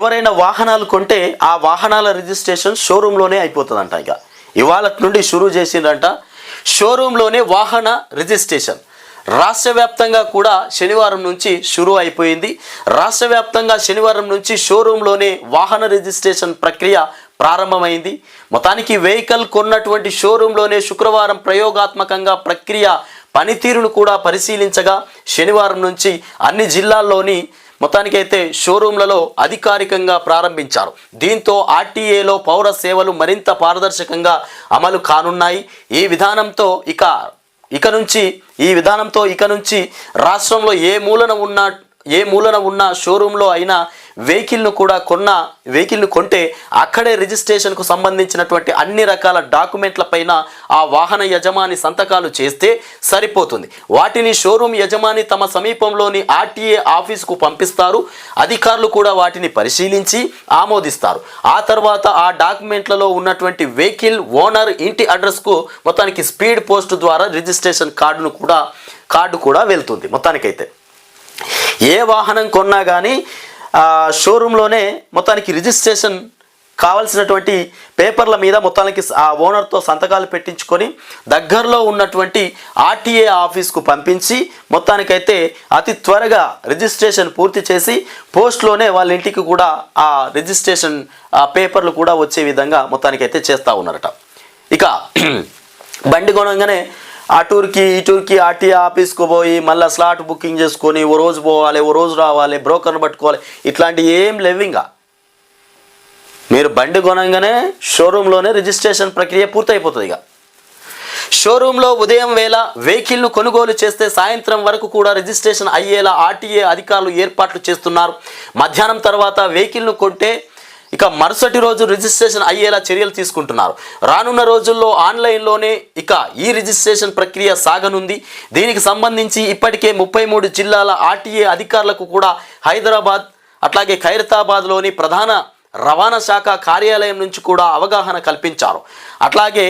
ఎవరైనా వాహనాలు కొంటే ఆ వాహనాల రిజిస్ట్రేషన్ షోరూంలోనే అయిపోతుందంట ఇక. ఇవాళ నుండి షురూ చేసిందంట షోరూంలోనే వాహన రిజిస్ట్రేషన్. రాష్ట్ర వ్యాప్తంగా కూడా శనివారం నుంచి షురూ అయిపోయింది. రాష్ట్ర వ్యాప్తంగా శనివారం నుంచి షోరూంలోనే వాహన రిజిస్ట్రేషన్ ప్రక్రియ ప్రారంభమైంది. మొత్తానికి వెహికల్ కొన్నటువంటి షోరూంలోనే శుక్రవారం ప్రయోగాత్మకంగా ప్రక్రియ పనితీరును కూడా పరిశీలించగా శనివారం నుంచి అన్ని జిల్లాల్లోని మొత్తానికైతే షోరూంలలో అధికారికంగా ప్రారంభించారు. దీంతో ఆర్టీఏలో పౌర సేవలు మరింత పారదర్శకంగా అమలు కానున్నాయి. ఈ విధానంతో ఇక ఇక నుంచి ఈ విధానంతో ఇక నుంచి రాష్ట్రంలో ఏ మూలన ఉన్న ఏ మూలన ఉన్న షోరూంలో అయినా వెహికల్ను కూడా కొన్న వెహికల్ను కొంటే అక్కడే రిజిస్ట్రేషన్కు సంబంధించినటువంటి అన్ని రకాల డాక్యుమెంట్ల పైన ఆ వాహన యజమాని సంతకాలు చేస్తే సరిపోతుంది. వాటిని షోరూమ్ యజమాని తమ సమీపంలోని ఆర్టీఏ ఆఫీసుకు పంపిస్తారు. అధికారులు కూడా వాటిని పరిశీలించి ఆమోదిస్తారు. ఆ తర్వాత ఆ డాక్యుమెంట్లలో ఉన్నటువంటి వెహికల్ ఓనర్ ఇంటి అడ్రస్కు మొత్తానికి స్పీడ్ పోస్ట్ ద్వారా రిజిస్ట్రేషన్ కార్డును కూడా కార్డు కూడా వెళ్తుంది మొత్తానికైతే. ఏ వాహనం కొన్నా కానీ షోరూంలోనే మొత్తానికి రిజిస్ట్రేషన్ కావాల్సినటువంటి పేపర్ల మీద మొత్తానికి ఆ ఓనర్తో సంతకాలు పెట్టించుకొని దగ్గరలో ఉన్నటువంటి ఆర్టీఏ ఆఫీస్కు పంపించి మొత్తానికైతే అతి త్వరగా రిజిస్ట్రేషన్ పూర్తి చేసి పోస్ట్లోనే వాళ్ళ ఇంటికి కూడా ఆ రిజిస్ట్రేషన్ ఆ పేపర్లు కూడా వచ్చే విధంగా మొత్తానికైతే చేస్తూ ఉన్నారట. ఇక బండి కొనగానే ఆ టూర్కి ఈ టూర్కి ఆర్టీఏ ఆఫీస్కు పోయి మళ్ళీ స్లాట్ బుకింగ్ చేసుకొని ఓ రోజు పోవాలి ఓ రోజు రావాలి బ్రోకర్ని పట్టుకోవాలి. ఇట్లాంటి ఏం లేవు ఇంకా. మీరు బండి కొనంగానే షోరూంలోనే రిజిస్ట్రేషన్ ప్రక్రియ పూర్తయిపోతుంది ఇక. షోరూంలో ఉదయం వేళ వెహికల్ను కొనుగోలు చేస్తే సాయంత్రం వరకు కూడా రిజిస్ట్రేషన్ అయ్యేలా ఆర్టీఏ అధికారులు ఏర్పాట్లు చేస్తున్నారు. మధ్యాహ్నం తర్వాత వెహికల్ను కొంటే ఇక మరుసటి రోజు రిజిస్ట్రేషన్ అయ్యేలా చర్యలు తీసుకుంటున్నారు. రానున్న రోజుల్లో ఆన్లైన్లోనే ఇక ఈ రిజిస్ట్రేషన్ ప్రక్రియ సాగనుంది. దీనికి సంబంధించి ఇప్పటికే ముప్పై మూడు జిల్లాల ఆర్టీఏ అధికారులకు కూడా హైదరాబాద్ అట్లాగే ఖైరతాబాద్లోని ప్రధాన రవాణా శాఖ కార్యాలయం నుంచి కూడా అవగాహన కల్పించారు. అట్లాగే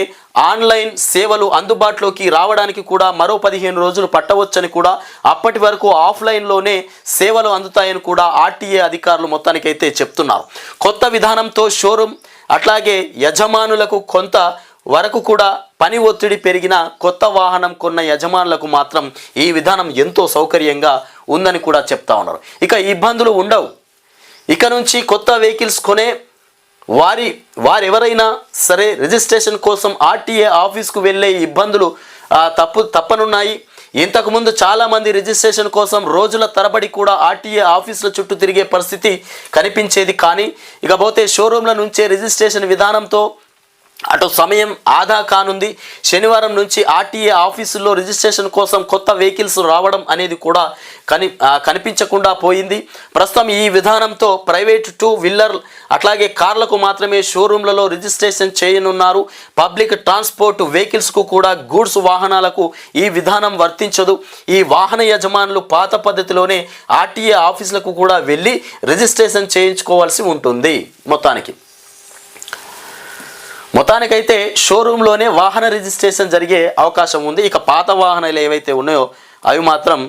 ఆన్లైన్ సేవలు అందుబాటులోకి రావడానికి కూడా మరో పదిహేను రోజులు పట్టవచ్చని కూడా అప్పటి వరకు ఆఫ్లైన్లోనే సేవలు అందుతాయని కూడా ఆర్టీఏ అధికారులు మొత్తానికైతే చెప్తున్నారు. కొత్త విధానంతో షోరూమ్ అట్లాగే యజమానులకు కొంత వరకు కూడా పని ఒత్తిడి పెరిగిన కొత్త వాహనం కొన్న యజమానులకు మాత్రం ఈ విధానం ఎంతో సౌకర్యంగా ఉందని కూడా చెప్తా ఉన్నారు. ఇక ఇబ్బందులు ఉండవు. ఇక నుంచి కొత్త వెహికల్స్ కొనే వారి వారెవరైనా సరే రిజిస్ట్రేషన్ కోసం ఆర్టీఏ ఆఫీస్కు వెళ్ళే ఇబ్బందులు తప్పు తప్పనున్నాయి. ఇంతకుముందు చాలామంది రిజిస్ట్రేషన్ కోసం రోజుల తరబడి కూడా ఆర్టీఏ ఆఫీసుల చుట్టూ తిరిగే పరిస్థితి కనిపించేది కానీ ఇకపోతే షోరూంల నుంచే రిజిస్ట్రేషన్ విధానంతో అటు సమయం ఆదా కానుంది. శనివారం నుంచి ఆర్టీఏ ఆఫీసుల్లో రిజిస్ట్రేషన్ కోసం కొత్త వెహికల్స్ రావడం అనేది కూడా కని కనిపించకుండా పోయింది. ప్రస్తుతం ఈ విధానంతో ప్రైవేట్ టూ వీలర్ అట్లాగే కార్లకు మాత్రమే షోరూంలలో రిజిస్ట్రేషన్ చేయనున్నారు. పబ్లిక్ ట్రాన్స్పోర్ట్ వెహికల్స్కు కూడా గూడ్స్ వాహనాలకు ఈ విధానం వర్తించదు. ఈ వాహన యజమానులు పాత పద్ధతిలోనే ఆర్టీఏ ఆఫీసులకు కూడా వెళ్ళి రిజిస్ట్రేషన్ చేయించుకోవాల్సి ఉంటుంది. మొత్తానికి మొత్తానికైతే షోరూంలోనే వాహన రిజిస్ట్రేషన్ జరిగే అవకాశం ఉంది. ఇక పాత వాహనాలు ఏవైతే ఉన్నాయో అవి మాత్రం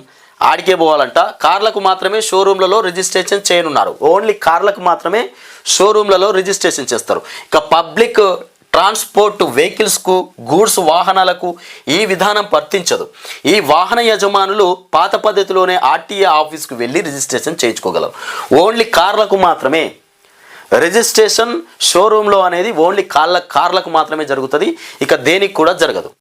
ఆడికే పోవాలంట. కార్లకు మాత్రమే షోరూంలలో రిజిస్ట్రేషన్ చేయనున్నారు. ఓన్లీ కార్లకు మాత్రమే షోరూంలలో రిజిస్ట్రేషన్ చేస్తారు. ఇక పబ్లిక్ ట్రాన్స్పోర్ట్ వెహికల్స్కు గూడ్స్ వాహనాలకు ఈ విధానం వర్తించదు. ఈ వాహన యజమానులు పాత పద్ధతిలోనే ఆర్టీఏ ఆఫీస్కు వెళ్ళి రిజిస్ట్రేషన్ చేయించుకోగలరు. ఓన్లీ కార్లకు మాత్రమే రిజిస్ట్రేషన్ షోరూంలో అనేది ఓన్లీ కార్ల కార్లకు మాత్రమే జరుగుతుంది. ఇక దేనికి కూడా జరగదు.